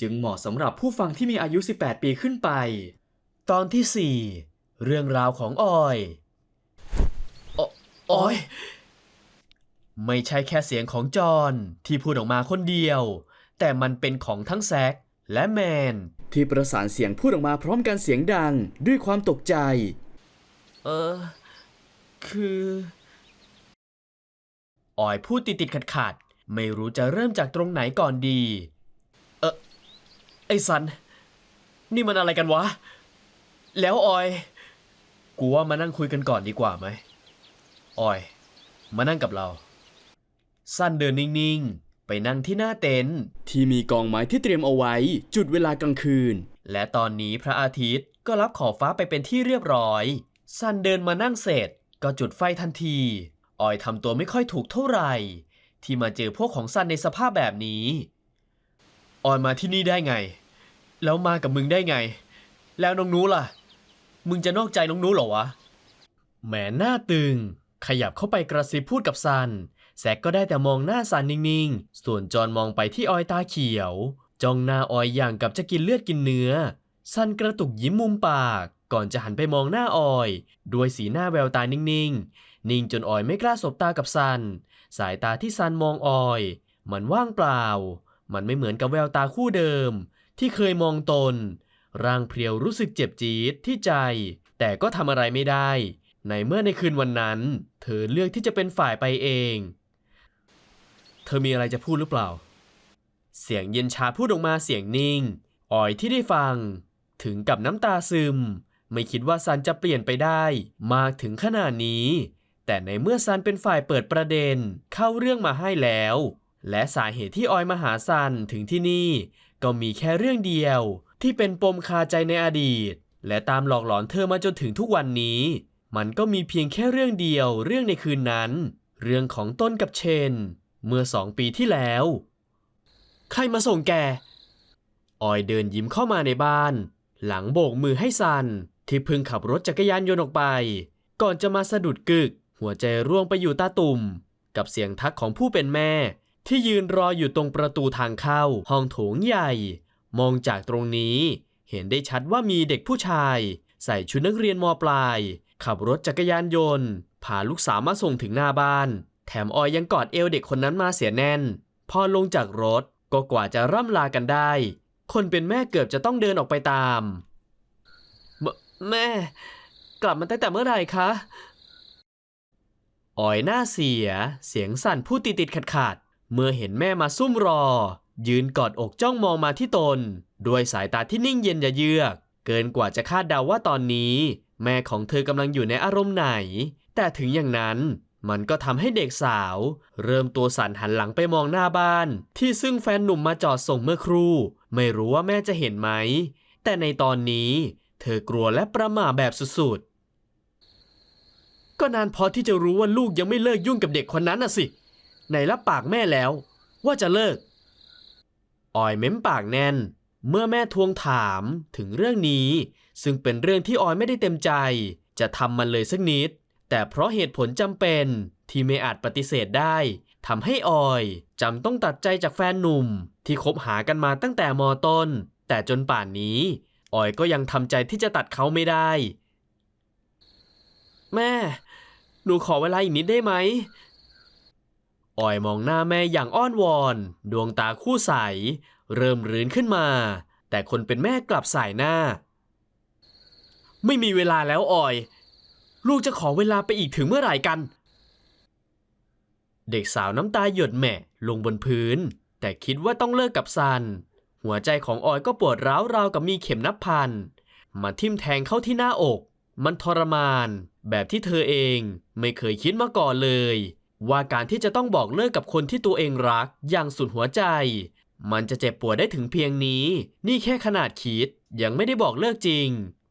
จึงเหมาะสำหรับผู้ฟังที่มีอายุ 18 ปีขึ้นไป ตอนที่ 4 เรื่องราวของออยอออย ไม่ใช่แค่เสียงของจอห์นที่พูดออกมาคนเดียว แต่มันเป็นของทั้งแซกและแมน ที่ประสานเสียงพูดออกมาพร้อมกันเสียงดังด้วยความตกใจ เออ คือออยพูดติดติดขัดขัดๆไม่รู้จะเริ่มจากตรงไหนก่อนดีเออ ไอ้สัน นี่มันอะไรกันวะ แล้วออย กูว่ามานั่งคุยกันก่อนดีกว่าไหม ออย มานั่งกับเรา สั้นเดินนิ่งๆ ไปนั่งที่หน้าเต็นท์ที่มีกองไม้ที่เตรียมเอาไว้ จุดเวลากลางคืน และตอนนี้พระอาทิตย์ก็รับขอบฟ้าไปเป็นที่เรียบร้อย สั้นเดินมานั่งเสร็จ ก็จุดไฟทันที ออยทำตัวไม่ค่อยถูกเท่าไหร่ ที่มาเจอพวกของซันในสภาพแบบนี้ ออยมาที่นี่ได้ไง แล้วมากับมึงได้ไง แล้วน้องนู้ล่ะ มึงจะนอกใจน้องนู้เหรอวะ แหมหน้าตึง ขยับเข้าไปกระซิบพูดกับซัน แซกก็ได้แต่มองหน้าซันนิ่งๆ ส่วนจอนมองไปที่ออยตาเขียว จ้องหน้าออยอย่างกับจะกินเลือดกินเนื้อ ซันกระตุกยิ้มมุมปาก ก่อนจะหันไปมองหน้าออย ด้วยสีหน้าแววตานิ่งๆ นิ่งจนออยไม่กล้าสบตากับซัน สายตาที่ซันมองออย มันว่างเปล่า มันไม่เหมือนกับแววตาคู่เดิม ที่เคยมองตน ร่างเพรียวรู้สึกเจ็บจี๊ดที่ใจ แต่ก็ทำอะไรไม่ได้ ในเมื่อในคืนวันนั้น เธอเลือกที่จะเป็นฝ่ายไปเอง เธอมีอะไรจะพูดหรือเปล่า เสียงเย็นชาพูดออกมาเสียงนิ่งออยที่ได้ฟัง ถึงกับน้ำตาซึม ไม่คิดว่าซันจะเปลี่ยนไปได้ มากถึงขนาดนี้ แต่ในเมื่อซันเป็นฝ่ายเปิดประเด็นเข้าเรื่องมาให้แล้ว และสาเหตุที่ออยมาหาซันถึงที่นี่ ก็มีแค่เรื่องเดียว ที่เป็นปมคาใจในอดีต และตามหลอกหลอนเธอมาจนถึงทุกวันนี้ มันก็มีเพียงแค่เรื่องเดียวเรื่องในคืนนั้น เรื่องของต้นกับเชน เมื่อสองปีที่แล้ว ใครมาส่งแก ออยเดินยิ้มเข้ามาในบ้าน หลังโบกมือให้ซัน ที่เพิ่งขับรถจักรยานยนต์ออกไป ก่อนจะมาสะดุดกึก หัวใจร่วงไปอยู่ตาตุ่ม กับเสียงทักของผู้เป็นแม่ ที่ยืนรออยู่ตรงประตูทางเข้าห้องโถงใหญ่ มองจากตรงนี้ เห็นได้ชัดว่ามีเด็กผู้ชาย ใส่ชุดนักเรียนมปลาย ขับรถจักรยานยนต์พาลูกสาวมาส่งถึงหน้าบ้าน แถมออยยังกอดเอวเด็กคนนั้นมาเสียแน่น พอลงจากรถก็กว่าจะร่ำลากันได้ คนเป็นแม่เกือบจะต้องเดินออกไปตามมแม่ กลับมาตั้งแต่เมื่อไหร่คะออยหน้าเสีย เสียงสั่นพูดติดติดขัดขัด เมื่อเห็นแม่มาซุ่มรอ ยืนกอดอกจ้องมองมาที่ตน ด้วยสายตาที่นิ่งเย็นยะเยือก เกินกว่าจะคาดเดาว่าตอนนี้ แม่ของเธอกำลังอยู่ในอารมณ์ไหน แต่ถึงอย่างนั้นมันก็ทำให้เด็กสาว เริ่มตัวสั่นหันหลังไปมองหน้าบ้าน ที่ซึ่งแฟนหนุ่มมาจอดส่งเมื่อครู่ ไม่รู้ว่าแม่จะเห็นไหม แต่ในตอนนี้ เธอกลัวและประหม่าแบบสุดๆ ก็นานพอที่จะรู้ว่าลูกยังไม่เลิกยุ่งกับเด็กคนนั้นน่ะสิ ไหนรับปากแม่แล้วว่าจะเลิก ออยเม้มปากแน่น เมื่อแม่ทวงถามถึงเรื่องนี้ ซึ่งเป็นเรื่องที่ออยไม่ได้เต็มใจ จะทำมันเลยสักนิด แต่เพราะเหตุผลจำเป็นที่ไม่อาจปฏิเสธได้ทำให้ออยจำต้องตัดใจจากแฟนหนุ่ม ที่คบหากันมาตั้งแต่มต้น แต่จนป่านนี้ ออยก็ยังทำใจที่จะตัดเขาไม่ได้ แม่ หนูขอเวลาอีกนิดได้ไหม ออยมองหน้าแม่อย่างอ้อนวอน ดวงตาคู่ใส เริ่มรื้นขึ้นมา แต่คนเป็นแม่กลับสายหน้า ไม่มีเวลาแล้วออย ลูกจะขอเวลาไปอีกถึงเมื่อไหร่กัน เด็กสาวน้ำตาหยดแหมะลงบนพื้น แต่คิดว่าต้องเลิกกับซัน หัวใจของออยก็ปวดร้าวราวกับมีเข็มนับพัน มาทิ่มแทงเข้าที่หน้าอก มันทรมาน แบบที่เธอเองไม่เคยคิดมาก่อนเลย ว่าการที่จะต้องบอกเลิกกับคนที่ตัวเองรักอย่างสุดหัวใจ มันจะเจ็บปวดได้ถึงเพียงนี้ นี่แค่ขนาดคิดยังไม่ได้บอกเลิกจริง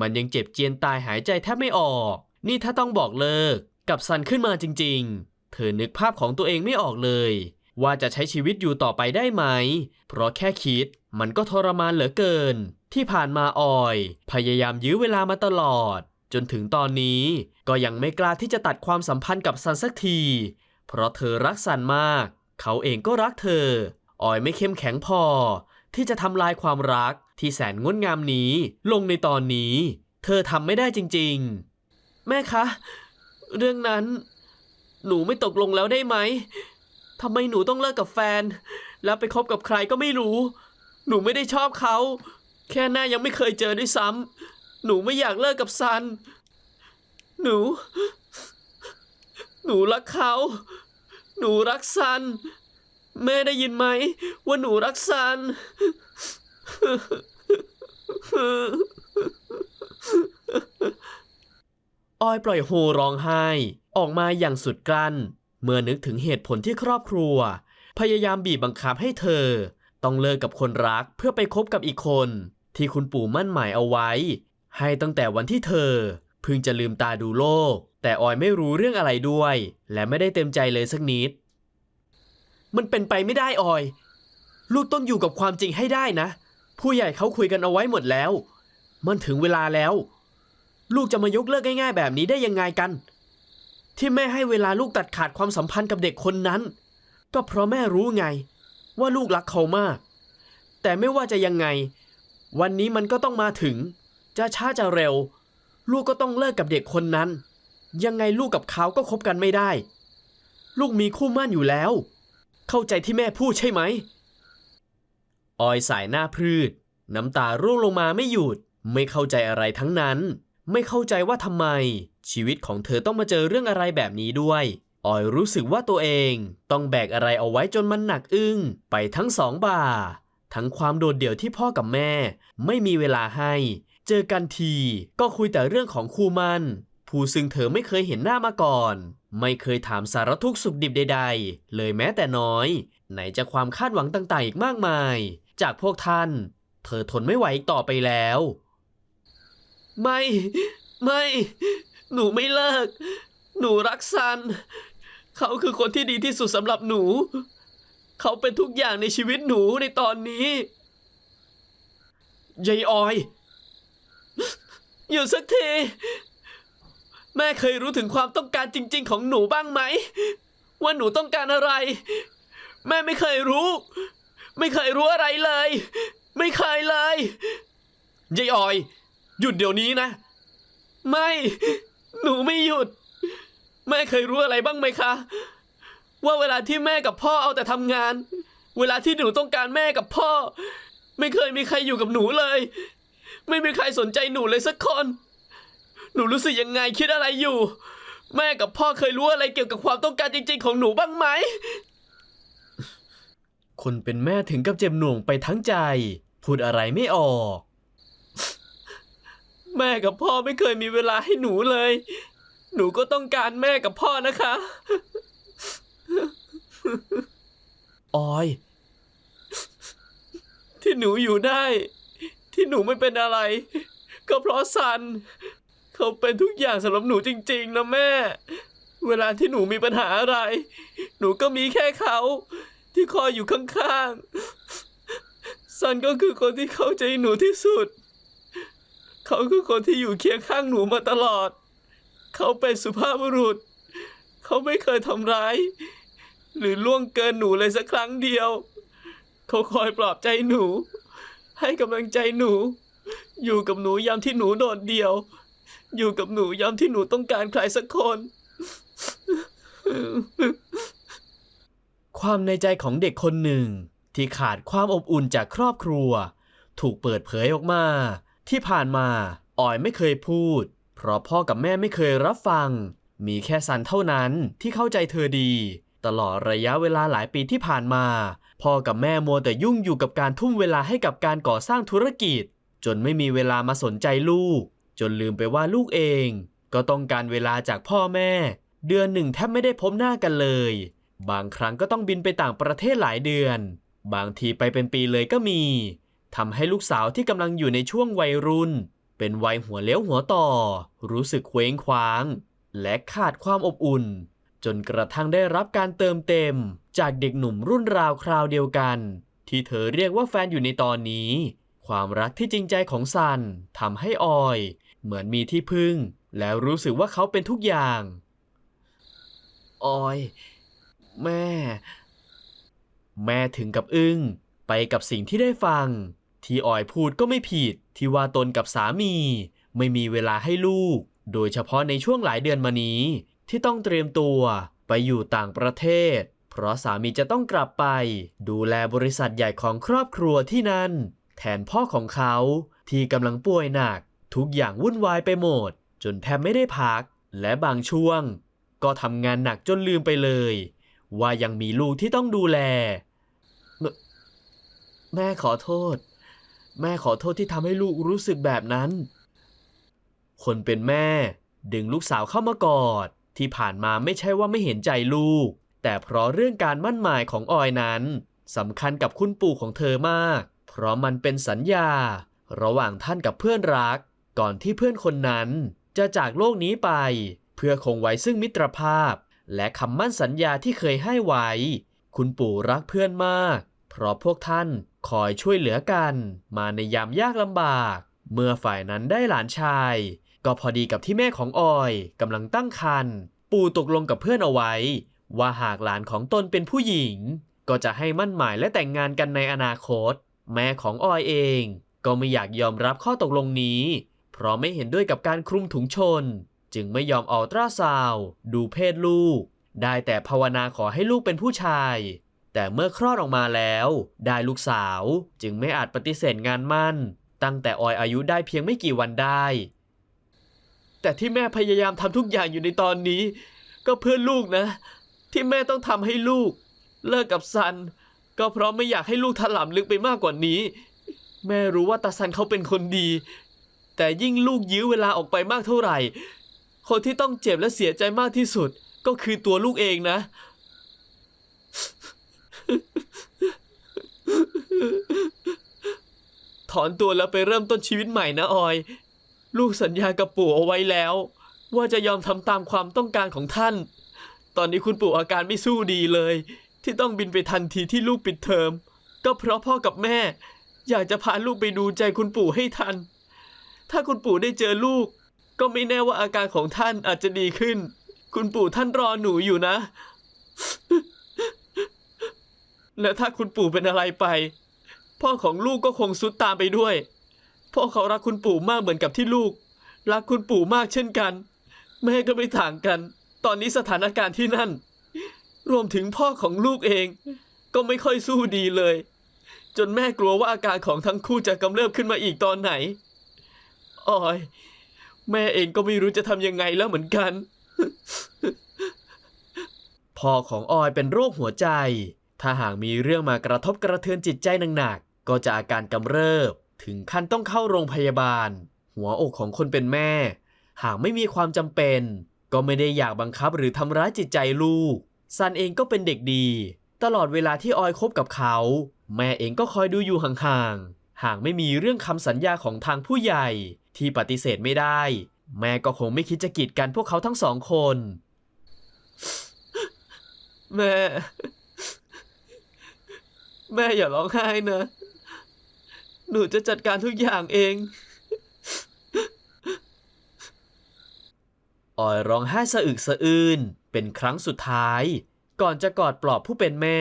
มันยังเจ็บเจียนตายหายใจแทบไม่ออก นี่ถ้าต้องบอกเลิกกับซันขึ้นมาจริง ๆ เธอนึกภาพของตัวเองไม่ออกเลย ว่าจะใช้ชีวิตอยู่ต่อไปได้ไหม เพราะแค่คิดมันก็ทรมานเหลือเกิน ที่ผ่านมาออย พยายามยื้อเวลามาตลอด จนถึงตอนนี้ก็ยังไม่กล้าที่จะตัดความสัมพันธ์กับซันสักที เพราะเธอรักซันมาก เขาเองก็รักเธอ ออยไม่เข้มแข็งพอ ที่จะทำลายความรักที่แสนงดงามนี้ ลงในตอนนี้ เธอทำไม่ได้จริง ๆ แม่คะ เรื่องนั้น หนูไม่ตกลงแล้วได้ไหมทำไมหนูต้องเลิกกับแฟน แล้วไปคบกับใครก็ไม่รู้ หนูไม่ได้ชอบเขา แค่หน้ายังไม่เคยเจอด้วยซ้ำหนูไม่อยากเลิกกับซัน หนู หนูรักเขา หนูรักซัน แม่ได้ยินไหม ว่าหนูรักซัน ออยปล่อยโฮร้องไห้ ออกมาอย่างสุดกลั้น เมื่อนึกถึงเหตุผลที่ครอบครัว พยายามบีบบังคับให้เธอ ต้องเลิกกับคนรักเพื่อไปคบกับอีกคน ที่คุณปู่มั่นหมายเอาไว้ ให้ตั้งแต่วันที่เธอ พิ่งจะลืมตาดูโลก แต่ออยไม่รู้เรื่องอะไรด้วย และไม่ได้เต็มใจเลยสักนิด มันเป็นไปไม่ได้ออย ลูกต้องอยู่กับความจริงให้ได้นะ ผู้ใหญ่เขาคุยกันเอาไว้หมดแล้ว มันถึงเวลาแล้ว ลูกจะมายกเลิกง่าย ๆ แบบนี้ได้ยังไงกัน ที่แม่ให้เวลาลูกตัดขาดความสัมพันธ์กับเด็กคนนั้น ก็เพราะแม่รู้ไง ว่าลูกรักเขามาก แต่ไม่ว่าจะยังไง วันนี้มันก็ต้องมาถึง จะช้าจะเร็ว ลูกก็ต้องเลิกกับเด็กคนนั้น ยังไงลูกกับเขาก็คบกันไม่ได้ ลูกมีคู่มั่นอยู่แล้ว เข้าใจที่แม่พูดใช่ไหม ออยสายหน้าพรืดน้ำตาร่วงลงมาไม่หยุด ไม่เข้าใจอะไรทั้งนั้น ไม่เข้าใจว่าทำไม ชีวิตของเธอต้องมาเจอเรื่องอะไรแบบนี้ด้วย ออยรู้สึกว่าตัวเอง ต้องแบกอะไรเอาไว้จนมันหนักอึ้งไปทั้งสองบ่า ทั้งความโดดเดี่ยวที่พ่อกับแม่ ไม่มีเวลาให้ เจอกันทีก็คุยแต่เรื่องของคู่มัน ผู้ซึ่งเธอไม่เคยเห็นหน้ามาก่อน ไม่เคยถามสารทุกข์สุขดิบใด ๆ เลยแม้แต่น้อย ไหนจะความคาดหวังต่างๆอีกมากมาย จากพวกท่าน เธอทนไม่ไหวต่อไปแล้ว ไม่ ไม่ หนูไม่เลิก หนูรักซัน เขาคือคนที่ดีที่สุดสำหรับหนู เขาเป็นทุกอย่างในชีวิตหนูในตอนนี้ยายออย อยู่สักที แม่เคยรู้ถึงความต้องการจริง ๆ ของหนูบ้างไหม ว่าหนูต้องการอะไร แม่ไม่เคยรู้ ไม่เคยรู้อะไรเลย ไม่เคยเลยยายออย หยุดเดี๋ยวนี้นะ ไม่ หนูไม่หยุด แม่เคยรู้อะไรบ้างไหมคะ ว่าเวลาที่แม่กับพ่อเอาแต่ทำงาน เวลาที่หนูต้องการแม่กับพ่อ ไม่เคยมีใครอยู่กับหนูเลย ไม่มีใครสนใจหนูเลยสักคน หนูรู้สึกยังไงคิดอะไรอยู่ แม่กับพ่อเคยรู้อะไรเกี่ยวกับความต้องการจริง ๆ ของหนูบ้างไหม คนเป็นแม่ถึงกับเจ็บหน่วงไปทั้งใจ พูดอะไรไม่ออก แม่กับพ่อไม่เคยมีเวลาให้หนูเลย หนูก็ต้องการแม่กับพ่อนะคะ ออย ที่หนูอยู่ได้ ที่หนูไม่เป็นอะไร ก็เพราะซัน เขาเป็นทุกอย่างสำหรับหนูจริงๆนะแม่ เวลาที่หนูมีปัญหาอะไร หนูก็มีแค่เขาที่คอยอยู่ข้างๆ ซันก็คือคนที่เข้าใจหนูที่สุด เขาคือคนที่อยู่เคียงข้างหนูมาตลอด เขาเป็นสุภาพบุรุษ เขาไม่เคยทำร้าย หรือล่วงเกินหนูเลยสักครั้งเดียว เขาคอยปลอบใจหนู ให้กำลังใจหนู อยู่กับหนูยามที่หนูโดดเดี่ยว อยู่กับหนูยามที่หนูต้องการใครสักคน ความในใจของเด็กคนหนึ่ง ที่ขาดความอบอุ่นจากครอบครัว ถูกเปิดเผยออกมา ที่ผ่านมาออยไม่เคยพูด เพราะพ่อกับแม่ไม่เคยรับฟัง มีแค่ซันเท่านั้นที่เข้าใจเธอดี ตลอดระยะเวลาหลายปีที่ผ่านมา พ่อกับแม่มัวแต่ยุ่งอยู่กับการทุ่มเวลาให้กับการก่อสร้างธุรกิจ จนไม่มีเวลามาสนใจลูก จนลืมไปว่าลูกเอง ก็ต้องการเวลาจากพ่อแม่ เดือนหนึ่งแทบไม่ได้พบหน้ากันเลย บางครั้งก็ต้องบินไปต่างประเทศหลายเดือน บางทีไปเป็นปีเลยก็มีทำให้ลูกสาวที่กำลังอยู่ในช่วงวัยรุ่น เป็นวัยหัวเลี้ยวหัวต่อ รู้สึกเคว้งคว้าง และขาดความอบอุ่น จนกระทั่งได้รับการเติมเต็ม จากเด็กหนุ่มรุ่นราวคราวเดียวกัน ที่เธอเรียกว่าแฟนอยู่ในตอนนี้ ความรักที่จริงใจของซันทำให้ออย เหมือนมีที่พึ่ง แล้วรู้สึกว่าเขาเป็นทุกอย่าง ออย แม่ แม่ถึงกับอึ้ง ไปกับสิ่งที่ได้ฟัง ที่ออยพูดก็ไม่ผิด ที่ว่าตนกับสามี ไม่มีเวลาให้ลูก โดยเฉพาะในช่วงหลายเดือนมานี้ ที่ต้องเตรียมตัวไปอยู่ต่างประเทศ เพราะสามีจะต้องกลับไป ดูแลบริษัทใหญ่ของครอบครัวที่นั่น แทนพ่อของเขาที่กำลังป่วยหนัก ทุกอย่างวุ่นวายไปหมด จนแทบไม่ได้พัก และบางช่วง ก็ทำงานหนักจนลืมไปเลย ว่ายังมีลูกที่ต้องดูแล แม่ขอโทษ แม่ขอโทษที่ทำให้ลูกรู้สึกแบบนั้น คนเป็นแม่ดึงลูกสาวเข้ามากอด ที่ผ่านมาไม่ใช่ว่าไม่เห็นใจลูก แต่เพราะเรื่องการมั่นหมายของออยนั้นสำคัญกับคุณปู่ของเธอมาก เพราะมันเป็นสัญญา ระหว่างท่านกับเพื่อนรัก ก่อนที่เพื่อนคนนั้นจะจากโลกนี้ไป เพื่อคงไว้ซึ่งมิตรภาพ และคำมั่นสัญญาที่เคยให้ไว้ คุณปู่รักเพื่อนมาก เพราะพวกท่านคอยช่วยเหลือกัน มาในยามยากลำบาก เมื่อฝ่ายนั้นได้หลานชาย ก็พอดีกับที่แม่ของออยกำลังตั้งครรภ์ปู่ตกลงกับเพื่อนเอาไว้ ว่าหากหลานของตนเป็นผู้หญิง ก็จะให้มั่นหมายและแต่งงานกันในอนาคต แม่ของออยเอง ก็ไม่อยากยอมรับข้อตกลงนี้ เพราะไม่เห็นด้วยกับการคลุมถุงชน จึงไม่ยอมอัลตราซาวด์ดูเพศลูก ได้แต่ภาวนาขอให้ลูกเป็นผู้ชาย แต่เมื่อคลอดออกมาแล้ว ได้ลูกสาวจึงไม่อาจปฏิเสธงานมั่น ตั้งแต่ออยอายุได้เพียงไม่กี่วันได้ แต่ที่แม่พยายามทำทุกอย่างอยู่ในตอนนี้ ก็เพื่อลูกนะ ที่แม่ต้องทำให้ลูก เลิกกับซัน ก็เพราะไม่อยากให้ลูกถลำลึกไปมากกว่านี้ แม่รู้ว่าตาซันเขาเป็นคนดี แต่ยิ่งลูกยื้อเวลาออกไปมากเท่าไหร่ คนที่ต้องเจ็บและเสียใจมากที่สุด ก็คือตัวลูกเองนะ ถอนตัวแล้วไปเริ่มต้นชีวิตใหม่นะออย ลูกสัญญากับปู่เอาไว้แล้ว ว่าจะยอมทำตามความต้องการของท่าน ตอนนี้คุณปู่อาการไม่สู้ดีเลย ที่ต้องบินไปทันทีที่ลูกปิดเทอม ก็เพราะพ่อกับแม่ อยากจะพาลูกไปดูใจคุณปู่ให้ทัน ถ้าคุณปู่ได้เจอลูก ก็ไม่แน่ว่าอาการของท่านอาจจะดีขึ้น คุณปู่ท่านรอหนูอยู่นะ และถ้าคุณปู่เป็นอะไรไป พ่อของลูกก็คงสุดตามไปด้วย พ่อเขารักคุณปู่มากเหมือนกับที่ลูก รักคุณปู่มากเช่นกัน แม่ก็ไม่ต่างกัน ตอนนี้สถานการณ์ที่นั่น รวมถึงพ่อของลูกเอง ก็ไม่ค่อยสู้ดีเลย จนแม่กลัวว่าอาการของทั้งคู่จะกำเริบขึ้นมาอีกตอนไหนออย แม่เองก็ไม่รู้จะทำยังไงแล้วเหมือนกัน พ่อของออยเป็นโรคหัวใจ ถ้าหากมีเรื่องมากระทบกระเทือนจิตใจหนักๆก็จะอาการกำเริบ ถึงขั้นต้องเข้าโรงพยาบาล หัวอกของคนเป็นแม่ หากไม่มีความจำเป็น ก็ไม่ได้อยากบังคับหรือทำร้ายจิตใจลูก ซันเองก็เป็นเด็กดี ตลอดเวลาที่ออยคบกับเขา แม่เองก็คอยดูอยู่ห่างๆ หากไม่มีเรื่องคำสัญญาของทางผู้ใหญ่ ที่ปฏิเสธไม่ได้ แม่ก็คงไม่คิดจะกีดกันพวกเขาทั้งสองคน แม่ แม่อย่าร้องไห้นะ หนูจะจัดการทุกอย่างเอง ออยร้องไห้สะอึกสะอื้นเป็นครั้งสุดท้าย ก่อนจะกอดปลอบผู้เป็นแม่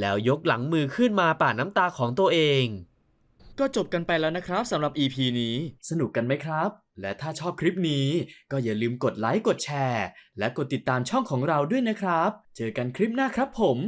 แล้วยกหลังมือขึ้นมาป่าดน้ำตาของตัวเอง ก็จบกันไปแล้วนะครับสำหรับ EP นี้ สนุกกันไหมครับ และถ้าชอบคลิปนี้ ก็อย่าลืมกดไลค์กดแชร์ และกดติดตามช่องของเราด้วยนะครับ เจอกันคลิปหน้าครับผม